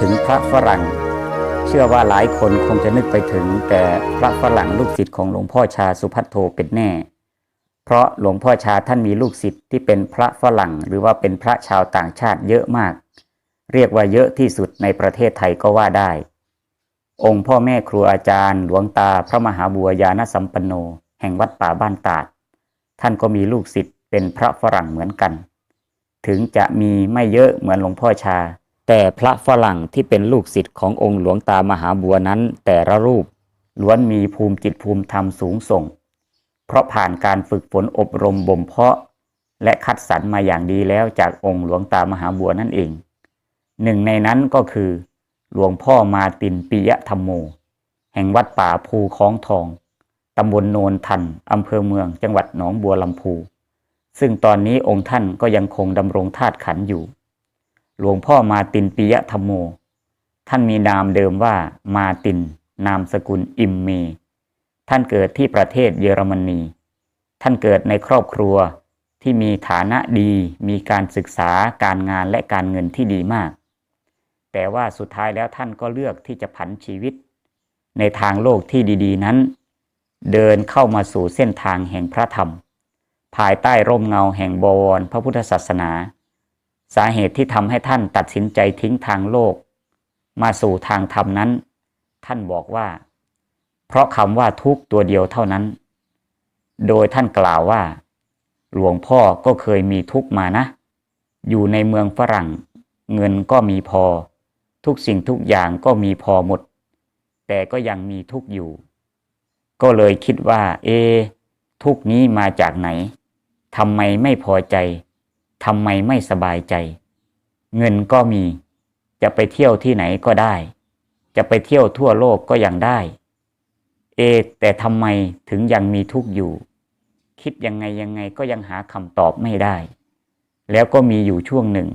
ถึงพระฝรั่ง เชื่อว่าหลายคนคงจะนึกไปถึงแต่พระฝรั่งลูกศิษย์ของหลวงพ่อชาสุพัทโทเป็นแน่ เพราะหลวงพ่อชาท่านมีลูกศิษย์ที่เป็นพระฝรั่ง หรือว่าเป็นพระชาวต่างชาติเยอะมาก เรียกว่าเยอะที่สุดในประเทศไทยก็ว่าได้ องค์พ่อแม่ครูอาจารย์ หลวงตาพระมหาบัวยานสัมปันโน แห่งวัดป่าบ้านตาด ท่านก็มีลูกศิษย์เป็นพระฝรั่งเหมือนกัน ถึงจะมีไม่เยอะเหมือนหลวงพ่อชา แต่พระฝรั่งที่เป็นลูกศิษย์ขององค์หลวงตามหาบัวนั้น แต่ละรูปล้วนมีภูมิจิตภูมิธรรมสูงส่ง เพราะผ่านการฝึกฝนอบรมบ่มเพาะ และคัดสรรมาอย่างดีแล้วจากองค์หลวงตามหาบัวนั่นเอง หนึ่งในนั้นก็คือ หลวงพ่อมาตินปิยธรรมโม แห่งวัดป่าภูคล้องทองตำบลโนนทันอำเภอเมืองจังหวัดหนองบัวลำพู ซึ่งตอนนี้องค์ท่านก็ยังคงดำรงธาตุขันอยู่ หลวงพ่อมาตินปิยธรรมโม ท่านมีนามเดิมว่ามาติน นามสกุลอิมเม ท่านเกิดที่ประเทศเยอรมนี ท่านเกิดในครอบครัวที่มีฐานะดี มีการศึกษาการงานและการเงินที่ดีมาก แต่ว่าสุดท้ายแล้วท่านก็เลือกที่จะผันชีวิต ในทางโลกที่ดี ๆ นั้น เดินเข้ามาสู่เส้นทางแห่งพระธรรม ภายใต้ร่มเงาแห่งบวรพระพุทธศาสนา สาเหตุที่ทำให้ท่านตัดสินใจทิ้งทางโลก มาสู่ทางธรรมนั้น ท่านบอกว่า เพราะคำว่าทุกตัวเดียวเท่านั้น โดยท่านกล่าวว่า หลวงพ่อก็เคยมีทุกมานะ อยู่ในเมืองฝรั่ง เงินก็มีพอ ทุกสิ่งทุกอย่างก็มีพอหมด แต่ก็ยังมีทุกอยู่ ก็เลยคิดว่า เอ ทุกนี้มาจากไหนทำไมไม่พอใจ ทำไมไม่สบายใจ เงินก็มี จะไปเที่ยวที่ไหนก็ได้ จะไปเที่ยวทั่วโลกก็ยังได้ เอ แต่ทำไมถึงยังมีทุกข์อยู่ คิดยังไงยังไงก็ยังหาคำตอบไม่ได้ แล้วก็มีอยู่ช่วงหนึ่ง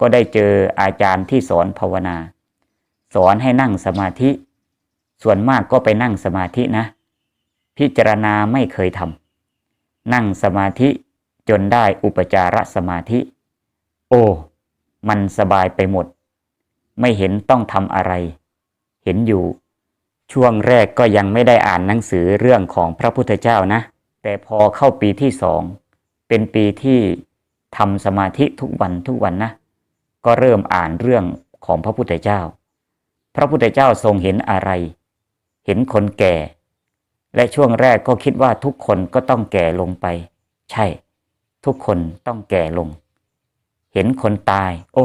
ก็ได้เจออาจารย์ที่สอนภาวนา สอนให้นั่งสมาธิ ส่วนมากก็ไปนั่งสมาธินะ พิจารณาไม่เคยทำนั่งสมาธิ จนได้อุปจารสมาธิ โอ้ มันสบายไปหมด ไม่เห็นต้องทำอะไร เห็นอยู่ ช่วงแรกก็ยังไม่ได้อ่านหนังสือเรื่องของพระพุทธเจ้านะ แต่พอเข้าปีที่สอง เป็นปีที่ทำสมาธิทุกวันทุกวันนะ ก็เริ่มอ่านเรื่องของพระพุทธเจ้า พระพุทธเจ้าทรงเห็นอะไร เห็นคนแก่ และช่วงแรกก็คิดว่าทุกคนก็ต้องแก่ลงไป ใช่ ทุกคนต้องแก่ลง เห็นคนตาย โอ้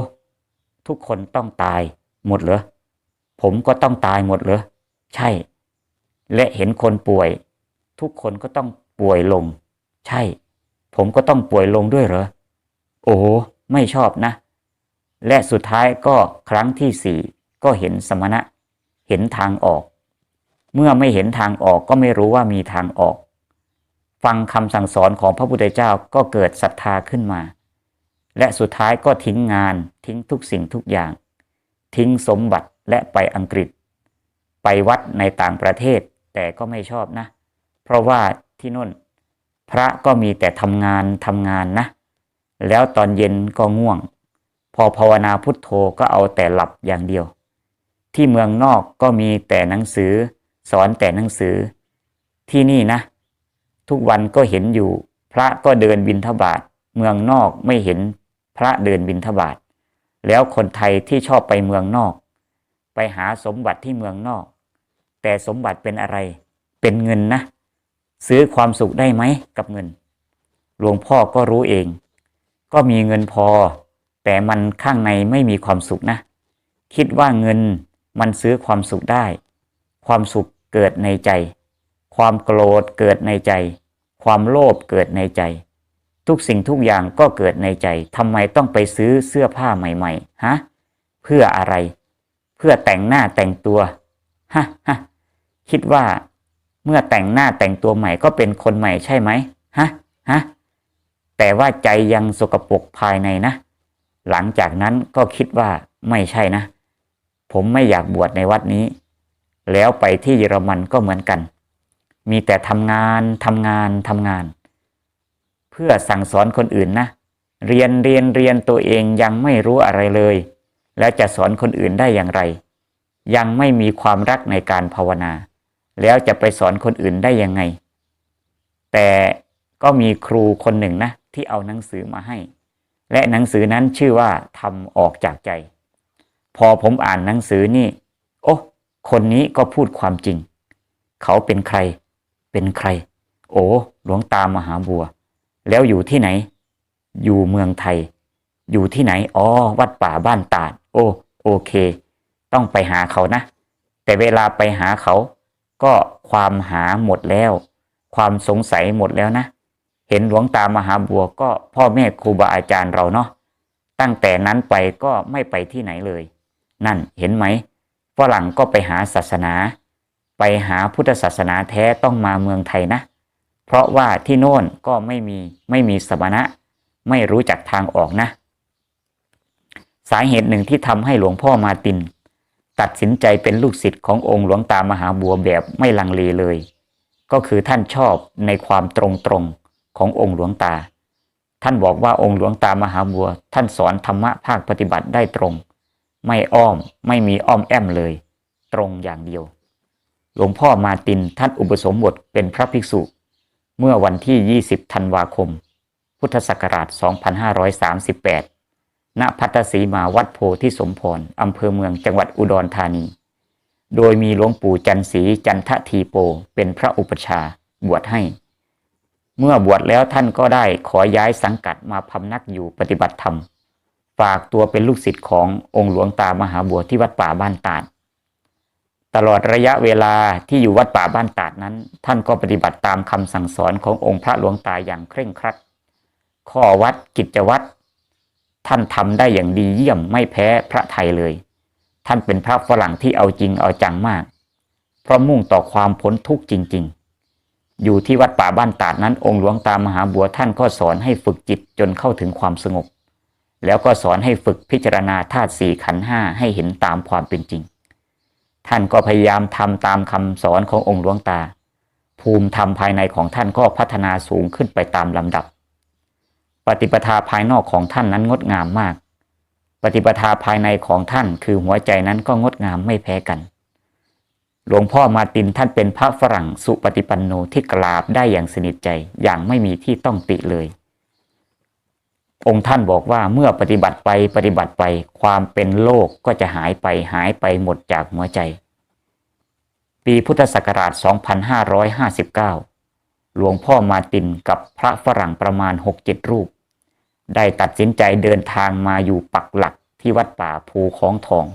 ทุกคนต้องตายหมดเหรอผมก็ต้องตายหมดเหรอใช่ และเห็นคนป่วย ทุกคนก็ต้องป่วยลง ใช่ ผมก็ต้องป่วยลงด้วยเหรอโอ้ไม่ชอบนะ และสุดท้ายก็ครั้งที่สี่ก็เห็นสมณะ เห็นทางออก เมื่อไม่เห็นทางออกก็ไม่รู้ว่ามีทางออก ฟังคำสั่งสอนของพระพุทธเจ้าก็เกิดศรัทธาขึ้นมา และสุดท้ายก็ทิ้งงานทิ้งทุกสิ่งทุกอย่าง ทิ้งสมบัติและไปอังกฤษ ไปวัดในต่างประเทศแต่ก็ไม่ชอบนะ เพราะว่าที่นู่น พระก็มีแต่ทำงานทำงานนะ แล้วตอนเย็นก็ง่วง พอภาวนาพุทโธก็เอาแต่หลับอย่างเดียว ที่เมืองนอกก็มีแต่หนังสือ สอนแต่หนังสือ ที่นี่นะ ทุกวันก็เห็นอยู่ พระก็เดินบินทบาทเมืองนอกไม่เห็นพระเดินบินทบาทแล้วคนไทยที่ชอบไปเมืองนอก ไปหาสมบัติที่เมืองนอก แต่สมบัติเป็นอะไร เป็นเงินนะ ซื้อความสุขได้ไหมกับเงิน หลวงพ่อก็รู้เอง ก็มีเงินพอ แต่มันข้างในไม่มีความสุขนะ คิดว่าเงินมันซื้อความสุขได้ ความสุขเกิดในใจ ความโกรธเกิดในใจ ความโลภเกิดในใจ ทุกสิ่งทุกอย่างก็เกิดในใจทำไมต้องไปซื้อเสื้อผ้าใหม่ๆฮะเพื่ออะไร เพื่อแต่งหน้าแต่งตัวฮะฮะคิดว่า เมื่อแต่งหน้าแต่งตัวใหม่ก็เป็นคนใหม่ใช่ไหมฮะฮะแต่ว่าใจยังสกปรกภายในนะ หลังจากนั้นก็คิดว่าไม่ใช่นะ ผมไม่อยากบวชในวัดนี้ แล้วไปที่เยอรมันก็เหมือนกัน มีแต่ทำงานทำงานทำงาน เพื่อสั่งสอนคนอื่นนะ เรียนเรียนเรียนตัวเองยังไม่รู้อะไรเลย แล้วจะสอนคนอื่นได้อย่างไร ยังไม่มีความรักในการภาวนา แล้วจะไปสอนคนอื่นได้ยังไง แต่ก็มีครูคนหนึ่งนะ ที่เอาหนังสือมาให้ และหนังสือนั้นชื่อว่าทำออกจากใจ พอผมอ่านหนังสือนี่ โอ้คนนี้ก็พูดความจริง เขาเป็นใคร เป็นใคร โอ้หลวงตามหาบัว แล้วอยู่ที่ไหน อยู่เมืองไทย อยู่ที่ไหนอ๋อวัดป่าบ้านตาด โอ้โอเค ต้องไปหาเขานะ แต่เวลาไปหาเขา ก็ความหาหมดแล้ว ความสงสัยหมดแล้วนะ เห็นหลวงตามหาบัวก็พ่อแม่ครูบาอาจารย์เราเนาะตั้งแต่นั้นไปก็ไม่ไปที่ไหนเลย นั่นเห็นไหมฝรั่งก็ไปหาศาสนา ไปหาพุทธศาสนาแท้ต้องมาเมืองไทยนะ เพราะว่าที่โน่นก็ไม่มีไม่มีสมณะ ไม่รู้จักทางออกนะ สาเหตุหนึ่งที่ทำให้หลวงพ่อมาติน ตัดสินใจเป็นลูกศิษย์ขององค์หลวงตามหาบัวแบบไม่ลังเลเลย ก็คือท่านชอบในความตรงตรงๆขององค์หลวงตา ท่านบอกว่าองค์หลวงตามหาบัว ท่านสอนธรรมะภาคปฏิบัติได้ตรง ไม่อ้อมไม่มีอ้อมแอมเลย ตรงอย่างเดียว หลวงพ่อมาตินท่านอุปสมบทเป็นพระภิกษุ เมื่อวันที่ 20 ธันวาคม พุทธศักราช 2538 ณ พัทสีมาวัดโพธิสมพรอำเภอเมืองจังหวัดอุดรธานี โดยมีหลวงปู่จันสีจันททีโปเป็นพระอุปชาบวชให้ เมื่อบวชแล้วท่านก็ได้ขอย้ายสังกัดมาพำนักอยู่ปฏิบัติธรรม ฝากตัวเป็นลูกศิษย์ขององค์หลวงตามหาบัวที่วัดป่าบ้านตาด ตลอดระยะเวลาที่อยู่วัดป่าบ้านตาดนั้น ท่านก็ปฏิบัติตามคำสั่งสอนขององค์พระหลวงตาอย่างเคร่งครัด ข้อวัดกิจวัตรท่านทำได้อย่างดีเยี่ยมไม่แพ้พระไทยเลย ท่านเป็นพระฝรั่งที่เอาจริงเอาจังมาก เพราะมุ่งต่อความพ้นทุกข์จริง ๆ อยู่ที่วัดป่าบ้านตาดนั้น องค์หลวงตามหาบัวท่านก็สอนให้ฝึกจิตจนเข้าถึงความสงบ แล้วก็สอนให้ฝึกพิจารณาธาตุสี่ขันห้าให้เห็นตามความเป็นจริง ท่านก็พยายามทำตามคำสอนขององค์หลวงตา ภูมิธรรมภายในของท่านก็พัฒนาสูงขึ้นไปตามลำดับ ปฏิปทาภายนอกของท่านนั้นงดงามมาก ปฏิปทาภายในของท่านคือหัวใจนั้นก็งดงามไม่แพ้กัน หลวงพ่อมาตินท่านเป็นพระฝรั่งสุปฏิปันโนที่กราบได้อย่างสนิทใจอย่างไม่มีที่ต้องติเลย องค์ท่านบอกว่าเมื่อปฏิบัติไปปฏิบัติไป ความเป็นโลกก็จะหายไปหายไปหมดจากหัวใจ ปีพุทธศักราช 2559 หลวงพ่อมาตินกับพระฝรั่งประมาณ 6-7 รูป ได้ตัดสินใจเดินทางมาอยู่ปักหลักที่วัดป่าภูคลองทอง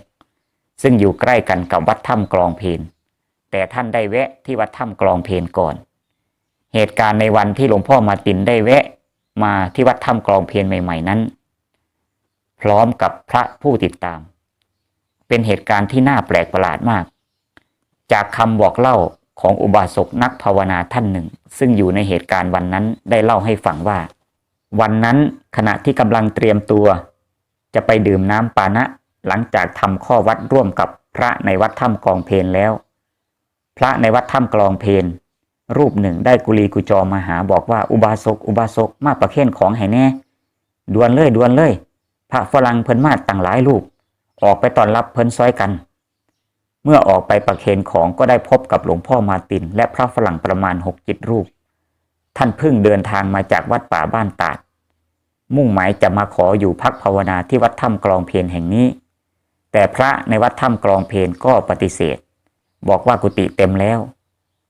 ซึ่งอยู่ใกล้กันกับวัดถ้ำกลองเพนแต่ท่านได้แวะที่วัดถ้ำกลองเพนก่อน เหตุการณ์ในวันที่หลวงพ่อมาตินได้แวะ มาที่วัดถ้ำกลองเพนใหม่ ๆ นั้น พร้อมกับพระผู้ติดตาม เป็นเหตุการณ์ที่น่าแปลกประหลาดมาก จากคำบอกเล่าของอุบาสกนักภาวนาท่านหนึ่ง ซึ่งอยู่ในเหตุการณ์วันนั้นได้เล่าให้ฟังว่า วันนั้นขณะที่กำลังเตรียมตัว จะไปดื่มน้ำปานะ หลังจากทำข้อวัดร่วมกับพระในวัดถ้ำกลองเพนแล้ว พระในวัดถ้ำกลองเพน รูปหนึ่งได้กุลีกุจอมาหาบอกว่าอุบาสกอุบาสกมาประเคนของให้แน่ดวนเลยดวนเลย พระฝรั่งเพิ่นมาตั้งหลายรูป ออกไปตอนรับเพิ่นซอยกัน เมื่อออกไปประเคนของก็ได้พบกับหลวงพ่อมาติน และพระฝรั่งประมาณหกจิตรูป ท่านเพิ่งเดินทางมาจากวัดป่าบ้านตาด มุ่งหมายจะมาขออยู่พักภาวนาที่วัดถ้ำกลองเพนแห่งนี้ แต่พระในวัดถ้ำกลองเพนก็ปฏิเสธ บอกว่ากุฏิเต็มแล้ว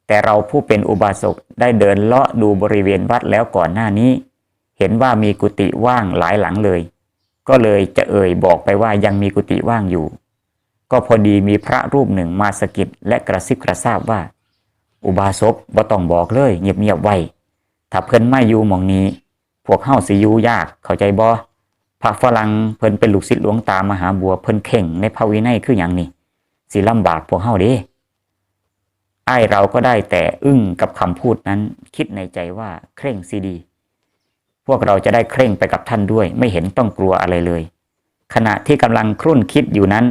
แต่เราผู้เป็นอุบาสกได้เดินเลาะดูบริเวณวัดแล้วก่อนหน้านี้ เห็นว่ามีกุฏิว่างหลายหลังเลย ก็เลยจะเอ่ยบอกไปว่ายังมีกุฏิว่างอยู่ ก็พอดีมีพระรูปหนึ่งมาสะกิดและกระซิบกระซาบว่า อุบาสกบ่ต้องบอกเลย เงียบๆไว้ถ้าเพิ่นไม่อยู่มองนี้ พวกเฮาสิอยู่ยากเข้าใจบ่พระฝรั่งเพิ่นเป็นลูกศิษย์หลวงตามหาบัวเพิ่นเข่งในพระวินัยคือหยังนี่สิลำบากพวกเฮาเด้ ไอ้เราก็ได้แต่อึ้งกับคำพูดนั้น คิดในใจว่าเคร่งซีดี พวกเราจะได้เคร่งไปกับท่านด้วย ไม่เห็นต้องกลัวอะไรเลย ขณะที่กำลังครุ่นคิดอยู่นั้น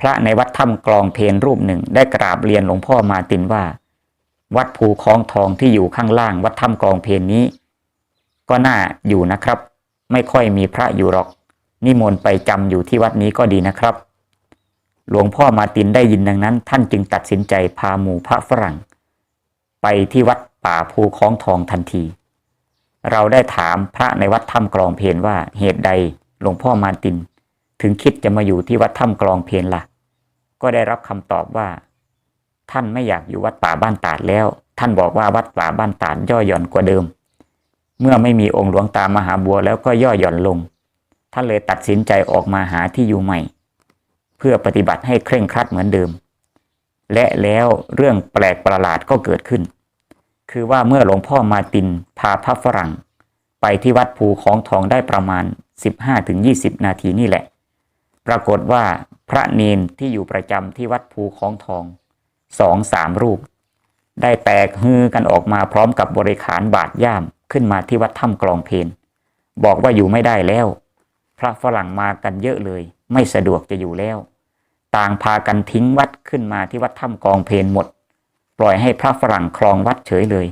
พระในวัดถ้ำกลองเพนรูปหนึ่งได้กราบเรียนหลวงพ่อมาตินว่า วัดภูคลองทองที่อยู่ข้างล่างวัดถ้ำกลองเพนนี้ ก็น่าอยู่นะครับ ไม่ค่อยมีพระอยู่หรอก นิมนต์ไปจำอยู่ที่วัดนี้ก็ดีนะครับ หลวงพ่อมาตินได้ยินดังนั้น ท่านจึงตัดสินใจพาหมู่พระฝรั่ง ไปที่วัดป่าภูคล้องทองทันที เราได้ถามพระในวัดถ้ำกลองเพนว่าเหตุใดหลวงพ่อมาติน ถึงคิดจะมาอยู่ที่วัดถ้ำกลองเพนละ่ะ ก็ได้รับคำตอบว่า ท่านไม่อยากอยู่วัดป่าบ้านตาดแล้ว ท่านบอกว่าวัดป่าบ้านตาดย่อหย่อนกว่าเดิม เมื่อไม่มีองค์หลวงตามหาบัวแล้วก็ย่อหย่อนลง ท่านเลยตัดสินใจออกมาหาที่อยู่ใหม่ เพื่อปฏิบัติให้เคร่งครัดเหมือนเดิม และแล้วเรื่องแปลกประหลาดก็เกิดขึ้น คือว่าเมื่อหลวงพ่อมาตินพาพระฝรั่ง ไปที่วัดภูของทองได้ประมาณ 15-20 นาทีนี่แหละ ปรากฏว่าพระเนนที่อยู่ประจำที่วัดภูของทองสองสามรูป ได้แตกฮือกันออกมาพร้อมกับบริขารบาดย่ามขึ้นมาที่วัดถ้ำกลองเพนบอกว่าอยู่ไม่ได้แล้ว พระฝรั่งมากันเยอะเลย ไม่สะดวกจะอยู่แล้ว ต่างพากันทิ้งวัดขึ้นมาที่วัดถ้ำกองเพนหมด ปล่อยให้พระฝรั่งครองวัดเฉยเลย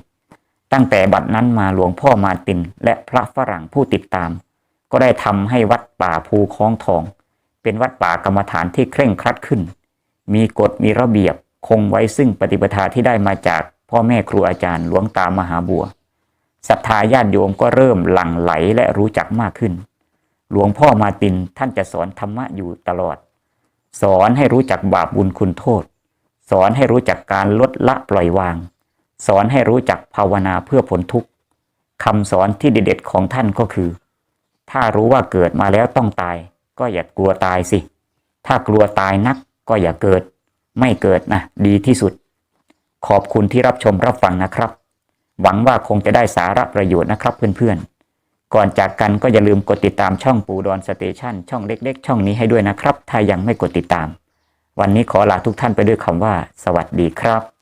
ตั้งแต่บัดนั้นมาหลวงพ่อมาตินและพระฝรั่งผู้ติดตาม ก็ได้ทำให้วัดป่าภูคลองทอง เป็นวัดป่ากรรมฐานที่เคร่งครัดขึ้น มีกฎมีระเบียบคงไว้ซึ่งปฏิปทาที่ได้มาจากพ่อแม่ครูอาจารย์หลวงตามหาบัวศรัทธาญาติโยมก็เริ่มหลั่งไหลและรู้จักมากขึ้น หลวงพ่อมาตินท่านจะสอนธรรมะอยู่ตลอด สอนให้รู้จักบาปบุญคุณโทษ สอนให้รู้จักการลดละปล่อยวาง สอนให้รู้จักภาวนาเพื่อพ้นทุกข์คำสอนที่เด็ดๆของท่านก็คือ ถ้ารู้ว่าเกิดมาแล้วต้องตาย ก็อย่ากลัวตายสิ ถ้ากลัวตายนักก็อย่าเกิด ไม่เกิดนะดีที่สุด ขอบคุณที่รับชมรับฟังนะครับ หวังว่าคงจะได้สาระประโยชน์นะครับเพื่อนๆ ก่อนจากกันก็อย่าลืมกดติดตามช่องปูดอนสเตชันช่องเล็กๆ ช่องนี้ให้ด้วยนะครับ ถ้ายังไม่กดติดตาม วันนี้ขอลาทุกท่านไปด้วยคำว่า สวัสดีครับ